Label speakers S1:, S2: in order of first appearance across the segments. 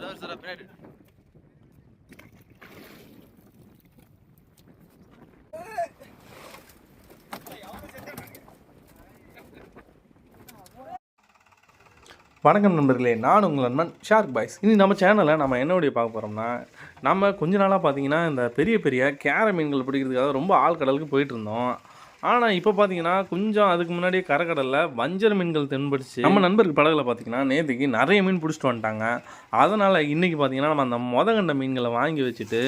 S1: Sir பின்னாடி
S2: வணக்கம் நண்பர்களே நான் உங்கள் நண்பன் ஷார்க் பாய்ஸ் இனி நம்ம சேனலில் நம்ம என்ன பார்க்க போகிறோம்னா நம்ம கொஞ்ச நாளாக பார்த்தீங்கன்னா இந்த பெரிய பெரிய கேர மீன்கள் பிடிக்கிறதுக்காக ரொம்ப ஆழ்கடலுக்கு போயிட்டு இருந்தோம். ஆனால் இப்போ பார்த்தீங்கன்னா கொஞ்சம் அதுக்கு முன்னாடியே கரைக்கடலில் வஞ்சர மீன்கள் தென்படுச்சு. நம்ம நண்பருக்கு படகுல பார்த்தீங்கன்னா நேற்றுக்கு நிறைய மீன் பிடிச்சிட்டு வந்துட்டாங்க. அதனால் இன்றைக்கி பார்த்தீங்கன்னா நம்ம அந்த மொத கண்ட மீன்களை வாங்கி வச்சுட்டு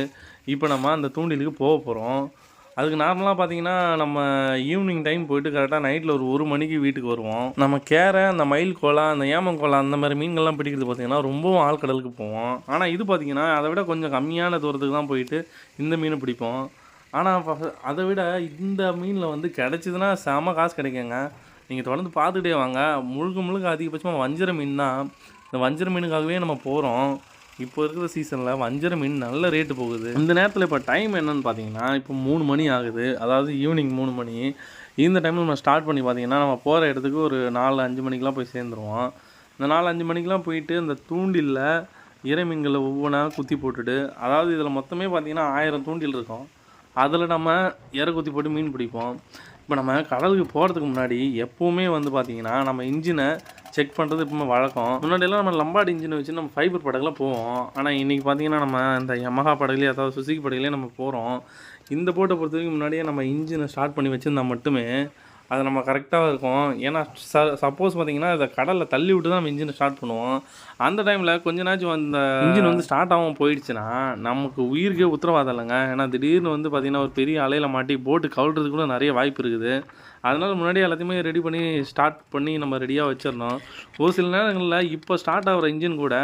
S2: இப்போ நம்ம அந்த தூண்டிலுக்கு போக போகிறோம் அதுக்கு நார்மலாக பார்த்தீங்கன்னா நம்ம ஈவினிங் டைம் போயிட்டு கரெக்டாக நைட்டில் ஒரு ஒரு மணிக்கு வீட்டுக்கு வருவோம். நம்ம கேரை அந்த மயில் கோலா அந்த ஏமன் கோலா அந்த மாதிரி மீன்கள்லாம் பிடிக்கிறது பார்த்தீங்கன்னா ரொம்பவும் ஆழ்கடலுக்கு போவோம். ஆனால் இது பார்த்தீங்கன்னா அதை விட கொஞ்சம் கம்மியான தூரத்துக்கு தான் போயிட்டு இந்த மீனை பிடிப்போம். ஆனால் அதை விட இந்த மீனில் வந்து கிடச்சிதுன்னா செம காசு கிடைக்குங்க. நீங்கள் தொடர்ந்து பார்த்துக்கிட்டே வாங்க. முழுக்க முழுக்க அதிகபட்சமாக வஞ்சர மீன் தான் இந்த வஞ்சர மீனுக்காகவே நம்ம போகிறோம் இப்போ இருக்கிற சீசனில் வஞ்சர மீன் நல்ல ரேட்டு போகுது. இந்த நேரத்தில் இப்போ டைம் என்னன்னு பார்த்தீங்கன்னா இப்போ மூணு மணி ஆகுது. அதாவது ஈவினிங் மூணு மணி. இந்த டைமில் நம்ம ஸ்டார்ட் பண்ணி பார்த்தீங்கன்னா நம்ம போகிற இடத்துக்கு ஒரு நாலு அஞ்சு மணிக்கெலாம் போய் சேர்ந்துருவோம். இந்த நாலு அஞ்சு மணிக்கெலாம் போயிட்டு இந்த தூண்டிலில் இறை மீன்களை ஒவ்வொன்றா குத்தி போட்டுட்டு அதாவது இதில் மொத்தமே பார்த்தீங்கன்னா ஆயிரம் தூண்டில் இருக்கும். அதில் நம்ம இறக்குத்தி போட்டு மீன் பிடிப்போம். இப்போ நம்ம கடலுக்கு போகிறதுக்கு முன்னாடி எப்போவுமே வந்து பார்த்திங்கன்னா நம்ம இன்ஜினை செக் பண்ணுறது இப்போ வழக்கம். முன்னாடியெல்லாம் நம்ம லம்பாடி இன்ஜினை வச்சு நம்ம ஃபைபர் படகுலாம் போவோம். ஆனால் இன்றைக்கி பார்த்தீங்கன்னா நம்ம இந்த யமஹா படகுலேயே அதாவது சுசுகி படகுலேயே நம்ம போகிறோம் இந்த போட்டை பொறுத்த வரைக்கும் முன்னாடியே நம்ம இன்ஜினை ஸ்டார்ட் பண்ணி வச்சுருந்தா மட்டுமே அது நம்ம கரெக்டாக இருக்கும். ஏன்னா ச சப்போஸ் பார்த்தீங்கன்னா இதை கடலில் தள்ளி விட்டு தான் நம்ம இன்ஜினை ஸ்டார்ட் பண்ணுவோம். அந்த டைமில் கொஞ்ச நாச்சும் அந்த இன்ஜின் வந்து ஸ்டார்ட் ஆகாமல் போயிடுச்சுன்னா நமக்கு உயிருக்கே உத்தரவாதம் இல்லைங்க ஏன்னா திடீர்னு வந்து பார்த்திங்கன்னா ஒரு பெரிய அலையில் மாட்டி போட்டு கவுழ்றதுக்கு கூட நிறைய வாய்ப்பு இருக்குது. அதனால் முன்னாடி எல்லாத்தையுமே ரெடி பண்ணி ஸ்டார்ட் பண்ணி நம்ம ரெடியாக வச்சிடணும். ஒரு சில நேரங்களில் இப்போ ஸ்டார்ட் ஆகிற இன்ஜின் கூட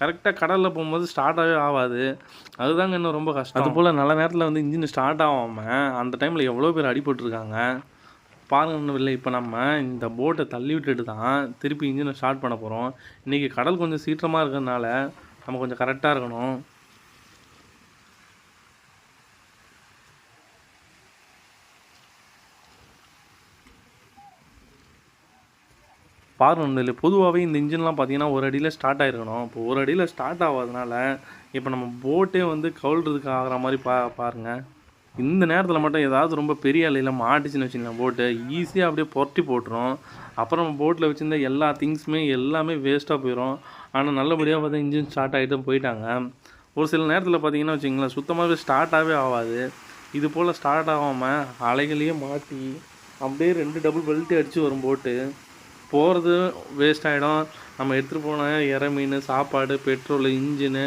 S2: கரெக்டாக கடலில் போகும்போது ஸ்டார்ட்டாகவே ஆகாது. அதுதாங்க இன்னும் ரொம்ப கஷ்டம். அதுபோல் நல்ல நேரத்தில் வந்து இன்ஜின் ஸ்டார்ட் ஆகாமல் அந்த டைமில் எவ்வளோ பேர் அடிபட்டிருக்காங்க. பாருங்க இல்லை இப்போ நம்ம இந்த போட்டை தள்ளி விட்டுட்டு தான் திருப்பி இன்ஜினை ஸ்டார்ட் பண்ண போகிறோம் இன்றைக்கி கடல் கொஞ்சம் சீற்றமாக இருக்கிறதுனால நம்ம கொஞ்சம் கரெக்டாக இருக்கணும். பாருங்க இல்லை பொதுவாகவே இந்த இன்ஜின்லாம் பார்த்தீங்கன்னா ஒரு அடியில் ஸ்டார்ட் ஆகிருக்கணும் இப்போ ஒரு அடியில் ஸ்டார்ட் ஆகாதனால இப்போ நம்ம போட்டே வந்து கவுழ்றதுக்கு ஆகிற மாதிரி பா பாருங்கள் இந்த நேரத்தில் மட்டும் ஏதாவது ரொம்ப பெரிய அலையில் மாட்டுச்சுன்னு வச்சுக்கலாம் போட்டு ஈஸியாக அப்படியே புரட்டி போட்டுரும். அப்புறம் போட்டில் வச்சுருந்த எல்லா திங்ஸுமே எல்லாமே வேஸ்ட்டாக போயிடும் ஆனால் நல்லபடியாக பார்த்தா இன்ஜின் ஸ்டார்ட் ஆகிட்டு போயிட்டாங்க. ஒரு சில நேரத்தில் பார்த்தீங்கன்னா வச்சுங்களேன் சுத்தமாகவே ஸ்டார்ட்டாகவே ஆகாது. இது போல் ஸ்டார்ட் ஆகாமல் அலைகளையே மாட்டி அப்படியே ரெண்டு டபுள் பெல்ட்டு அடித்து வரும் போட்டு போகிறது வேஸ்ட் ஆகிடும் நம்ம எடுத்துகிட்டு போன இறை மீன் சாப்பாடு பெட்ரோல் இன்ஜினு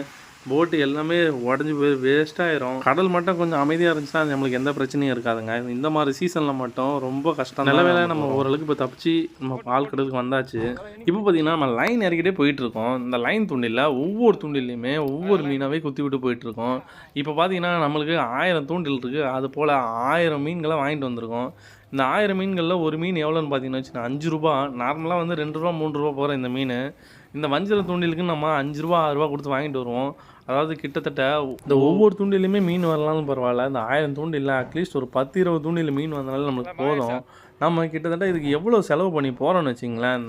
S2: போட்டு எல்லாமே உடஞ்சி போய் வேஸ்ட் ஆயிரும். கடல் மட்டும் கொஞ்சம் அமைதியாக இருந்துச்சுன்னா நம்மளுக்கு எந்த பிரச்சனையும் இருக்காதுங்க. இந்த மாதிரி சீசனில் மட்டும் ரொம்ப கஷ்டம் நல்ல வேலை நம்ம ஓரளவுக்கு இப்போ தப்பிச்சு நம்ம பால் கடலுக்கு வந்தாச்சு. இப்போ பார்த்தீங்கன்னா நம்ம லைன் இறக்கிட்டே போயிட்டு இருக்கோம். இந்த லைன் தூண்டில் ஒவ்வொரு தூண்டிலையுமே ஒவ்வொரு மீனாவே குத்தி விட்டு போயிட்டு இருக்கோம். இப்போ பார்த்தீங்கன்னா நம்மளுக்கு ஆயிரம் தூண்டில் இருக்குது அது போல் ஆயிரம் மீன்களை வாங்கிட்டு வந்திருக்கோம். இந்த ஆயிரம் மீன்களில் ஒரு மீன் எவ்வளோன்னு பார்த்தீங்கன்னா வச்சுக்கோங்க அஞ்சு ரூபா. நார்மலாக வந்து ரெண்டு ரூபா மூணு ரூபா போகிற இந்த மீன். இந்த வஞ்சர தூண்டிலுக்கு நம்ம அஞ்சு ரூபா ஆறு ரூபா கொடுத்து வாங்கிட்டு வருவோம். அதாவது கிட்டத்தட்ட இந்த ஒவ்வொரு தூண்டிலையுமே மீன் வரலாம்னு பரவாயில்ல. இந்த ஆயிரம் தூண்டில் அட்லீஸ்ட் ஒரு பத்து இருபது தூண்டில் மீன் வந்தனால நம்மளுக்கு போதும். நம்ம கிட்டத்தட்ட இதுக்கு எவ்வளோ செலவு பண்ணி போகிறோம்னு வச்சிங்களேன்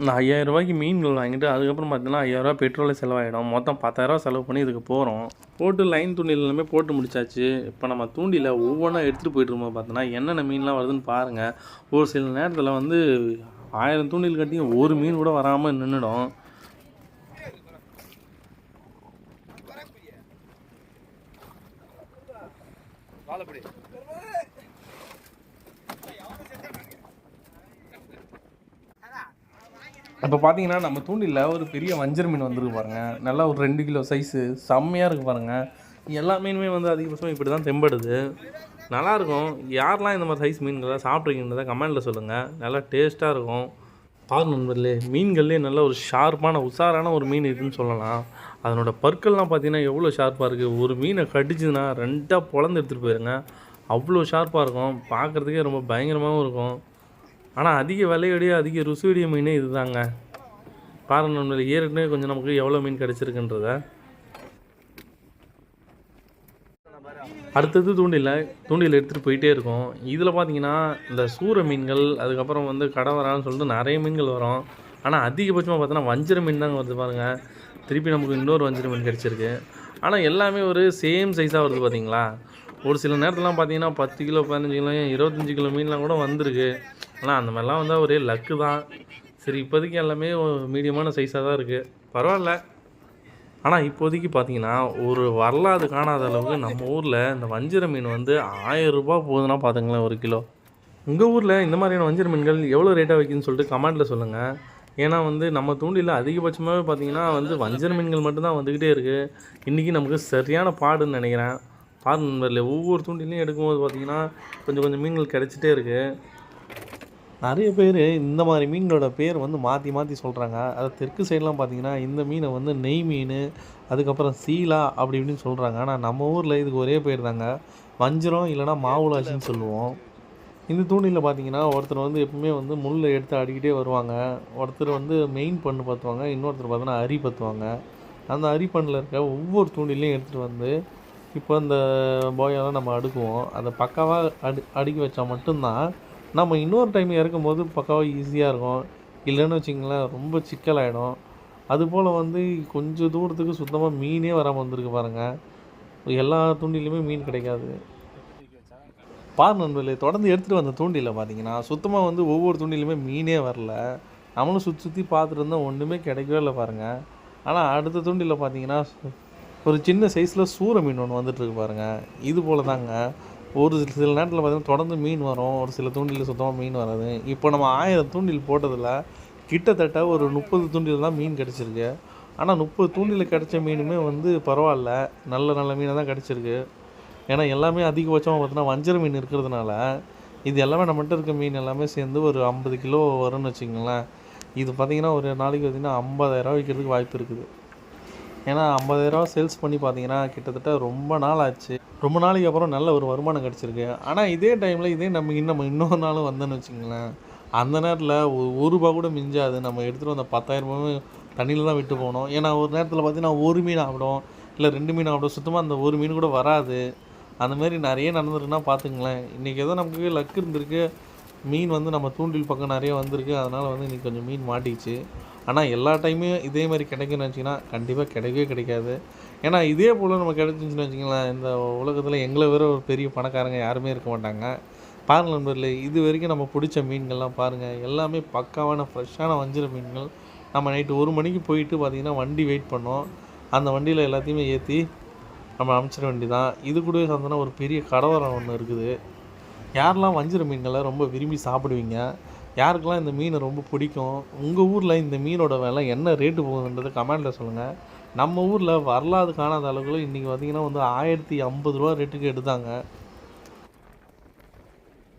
S2: இந்த ஐயாயிரம் ரூபாய்க்கு மீன்கள் வாங்கிட்டு அதுக்கப்புறம் பார்த்தீங்கன்னா ஐயாயிரரூவா பெட்ரோலே செலவாயிடும். மொத்தம் பத்தாயிரரூவா செலவு பண்ணி இதுக்கு போகிறோம் போட்டு லைன் தூண்டில் எல்லாமே போட்டு முடிச்சாச்சு. இப்போ நம்ம தூண்டில ஒவ்வொன்றா எடுத்துகிட்டு போயிட்டு இருக்கும்போது பார்த்தோன்னா என்னென்ன மீன்லாம் வருதுன்னு பாருங்கள் ஒரு சில நேரத்தில் வந்து ஆயிரம் தூண்டில் கட்டியும் ஒரு மீன் கூட வராமல் நின்றுடும்
S1: வாழப்படி.
S2: இப்போ பார்த்தீங்கன்னா நம்ம தூண்டில் ஒரு பெரிய வஞ்சர் மீன் வந்திருக்கு பாருங்கள் நல்லா ஒரு ரெண்டு கிலோ சைஸு செம்மையாக இருக்குது பாருங்கள் எல்லா மீனுமே வந்து அதிகபட்சமாக இப்படி தான் தெம்படுது. நல்லாயிருக்கும். யாரெல்லாம் இந்த மாதிரி சைஸ் மீன்களை சாப்பிட்ருக்கீங்கன்றதை கமெண்ட்டில் சொல்லுங்கள் நல்லா டேஸ்ட்டாக இருக்கும். பாருங்க நண்பர்களே மீன்கள்லேயே நல்ல ஒரு ஷார்ப்பான உஷாரான ஒரு மீன் இதுன்னு சொல்லலாம். அதனோட பற்கள்லாம் பார்த்தீங்கன்னா எவ்வளோ ஷார்ப்பாக இருக்குது ஒரு மீனை கடிச்சுதுன்னா ரெண்டாக பொழந்து எடுத்துகிட்டு போயிருங்க. அவ்வளோ ஷார்ப்பாக இருக்கும். பார்க்குறதுக்கே ரொம்ப பயங்கரமாகவும் இருக்கும். ஆனால் அதிக விலையோடைய அதிக ருசியுடைய மீனே இதுதாங்க. பாருங்க நம்மளுக்கு ஏற்கனவே கொஞ்சம் நமக்கு எவ்வளோ மீன் கிடச்சிருக்குன்றத. அடுத்தது தூண்டில் தூண்டில் எடுத்துகிட்டு போயிட்டே இருக்கும். இதில் பார்த்தீங்கன்னா இந்த சூர மீன்கள் அதுக்கப்புறம் வந்து கடவரான்னு சொல்லிட்டு நிறைய மீன்கள் வரும். ஆனால் அதிகபட்சமாக பார்த்தோன்னா வஞ்சிர மீன் தாங்க வருது பாருங்கள் திருப்பி நமக்கு இன்னொரு வஞ்சிர மீன் கிடச்சிருக்கு ஆனால் எல்லாமே ஒரு சேம் சைஸாக வருது பார்த்தீங்களா ஒரு சில நேரத்துலலாம் பார்த்தீங்கன்னா பத்து கிலோ பதினஞ்சு கிலோ இருபத்தஞ்சி கிலோ மீன்லாம் கூட வந்திருக்கு. ஆனால் அந்த மாதிரிலாம் வந்தால் ஒரே லக்கு தான். சரி இப்போதைக்கு எல்லாமே மீடியமான சைஸாக தான் இருக்குது பரவாயில்ல. ஆனால் இப்போதைக்கு பார்த்தீங்கன்னா ஒரு வரலாறு காணாத அளவுக்கு நம்ம ஊரில் இந்த வஞ்சிர மீன் வந்து ஆயிரம் ரூபா போகுதுன்னா பார்த்துங்களேன் ஒரு கிலோ. உங்கள் ஊரில் இந்த மாதிரியான வஞ்சிர மீன்கள் எவ்வளோ ரேட்டாக வைக்குதுன்னு சொல்லிட்டு கமெண்ட்டில் சொல்லுங்கள் ஏன்னா வந்து நம்ம தூண்டில் அதிகபட்சமாகவே பார்த்தீங்கன்னா வந்து வஞ்சர மீன்கள் மட்டும்தான் வந்துக்கிட்டே இருக்குது இன்றைக்கி நமக்கு சரியான பாடுன்னு நினைக்கிறேன். பாடு நண்பர்களே ஒவ்வொரு தூண்டிலையும் எடுக்கும்போது பார்த்தீங்கன்னா கொஞ்சம் கொஞ்சம் மீன்கள் கிடச்சிட்டே இருக்குது நிறைய பேர் இந்த மாதிரி மீன்களோட பேர் வந்து மாற்றி மாற்றி சொல்கிறாங்க அதை தெற்கு சைட்லாம் பார்த்தீங்கன்னா இந்த மீனை வந்து நெய் மீன் அதுக்கப்புறம் சீலா அப்படி இப்படின்னு சொல்கிறாங்க ஆனால் நம்ம ஊரில் இதுக்கு ஒரே பேர் தாங்க. வஞ்சிரம் இல்லைன்னா மாவுளாச்சின்னு சொல்லுவோம். இந்த தூண்டிலில் பார்த்தீங்கன்னா ஒருத்தர் வந்து எப்பவுமே வந்து முள்ளை எடுத்து அடிக்கிட்டே வருவாங்க. ஒருத்தர் வந்து மெயின் பண்ணு பற்றுவாங்க இன்னொருத்தர் பார்த்தோன்னா அரி பற்றுவாங்க அந்த அரி பண்ணில் இருக்க ஒவ்வொரு தூண்டிலையும் எடுத்துகிட்டு வந்து இப்போ இந்த போயெல்லாம் நம்ம அடுக்குவோம். அதை பக்காவாக அடி அடுக்கி வச்சா மட்டும்தான் நம்ம இன்னொரு டைம் இறக்கும் போது பக்காவாக ஈஸியாக இருக்கும். இல்லைன்னு வச்சிங்களேன் ரொம்ப சிக்கலாயிடும். அதுபோல் வந்து கொஞ்சம் தூரத்துக்கு சுத்தமாக மீனே வராமல் வந்திருக்கு பாருங்கள் எல்லா தூண்டிலையுமே மீன் கிடைக்காது. பார் நண்பர்களே தொடர்ந்து எடுத்துகிட்டு வந்த தூண்டில பார்த்தீங்கன்னா சுத்தமாக வந்து ஒவ்வொரு தூண்டிலுமே மீனே வரல. நம்மளும் சுற்றி சுற்றி பார்த்துட்டு இருந்தோம். ஒன்றுமே கிடைக்கவே இல்லை பாருங்கள் ஆனால் அடுத்த தூண்டில பார்த்தீங்கன்னா ஒரு சின்ன சைஸில் சூற மீன் ஒன்று வந்துட்டுருக்கு பாருங்கள் இது போல் தாங்க ஒரு சில நேரத்தில் பார்த்திங்கன்னா தொடர்ந்து மீன் வரும். ஒரு சில தூண்டில் சுத்தமாக மீன் வராது. இப்போ நம்ம ஆயிரம் தூண்டில் போட்டதில் கிட்டத்தட்ட ஒரு முப்பது தூண்டில் தான் மீன் கிடச்சிருக்கு. ஆனால் முப்பது தூண்டில் கிடச்ச மீனுமே வந்து பரவாயில்ல. நல்ல நல்ல மீனாக தான் கிடச்சிருக்கு. ஏன்னா எல்லாமே அதிகபட்சமாக பார்த்தீங்கன்னா வஞ்சர மீன் இருக்கிறதுனால இது எல்லாமே நம்மகிட்ட இருக்க மீன் எல்லாமே சேர்ந்து ஒரு ஐம்பது கிலோ வரும்னு வச்சுங்களேன் இது பார்த்தீங்கன்னா ஒரு நாளைக்கு பார்த்தீங்கன்னா ஐம்பதாயிரரூவா விற்கிறதுக்கு வாய்ப்பு இருக்குது. ஏன்னா ஐம்பதாயிரரூவா சேல்ஸ் பண்ணி பார்த்தீங்கன்னா கிட்டத்தட்ட ரொம்ப நாள் ஆச்சு. ரொம்ப நாளைக்கு அப்புறம் நல்ல ஒரு வருமானம் கிடச்சிருக்கு. ஆனால் இதே டைமில் இதே நம்ம இன்னும் நம்ம இன்னொரு நாளும் வந்தோன்னு வச்சுங்களேன் அந்த நேரத்தில் ஒரு ரூபா கூட மிஞ்சாது. நம்ம எடுத்துகிட்டு வந்த பத்தாயிரம் தண்ணியில் தான் விட்டு போனோம் ஏன்னா ஒரு நேரத்தில் பார்த்தீங்கன்னா ஒரு மீன் ஆகிடும் இல்லை ரெண்டு மீன் ஆகிடும் சுத்தமாக அந்த ஒரு மீன் கூட வராது. அந்த மாதிரி நிறைய நடந்துருக்குன்னா பார்த்துங்களேன். இன்றைக்கி ஏதோ நமக்கு லக் இருந்திருக்கு. மீன் வந்து நம்ம தூண்டில் பக்கம் நிறைய வந்திருக்கு. அதனால் வந்து இன்றைக்கி கொஞ்சம் மீன் மாட்டிச்சு ஆனால் எல்லா டைமும் இதே மாதிரி கிடைக்கும்னு வச்சிங்கன்னா கண்டிப்பாக கிடைக்கவே கிடைக்காது. ஏன்னா இதே போல் நம்ம கிடைச்சிச்சுன்னு வச்சிங்களேன் இந்த உலகத்தில் எங்களை வேற ஒரு பெரிய பணக்காரங்க யாருமே இருக்க மாட்டாங்க. பாருங்கள் நண்பர்களே இது வரைக்கும் நம்ம பிடிச்ச மீன்கள்லாம் பாருங்கள் எல்லாமே பக்காவான ஃப்ரெஷ்ஷான வஞ்சிர மீன்கள். நம்ம நைட்டு ஒரு மணிக்கு போயிட்டு பார்த்திங்கன்னா வண்டி வெயிட் பண்ணோம். அந்த வண்டியில் எல்லாத்தையுமே ஏற்றி நம்ம அமைச்சிட வேண்டிதான் இது கூடவே சேர்ந்தோன்னா ஒரு பெரிய கடவரம் ஒன்று இருக்குது. யாரெல்லாம் வஞ்சிர மீன்களை ரொம்ப விரும்பி சாப்பிடுவீங்க? யாருக்கெல்லாம் இந்த மீனை ரொம்ப பிடிக்கும்? உங்கள் ஊரில் இந்த மீனோட விலை என்ன ரேட்டு போகுதுன்றதை கமெண்டில் சொல்லுங்கள் நம்ம ஊரில் வரலாறு காணாத அளவுக்கு இன்றைக்கி பார்த்திங்கன்னா வந்து ஆயிரத்தி ஐம்பது ரூபா ரேட்டுக்கு எடுத்தாங்க.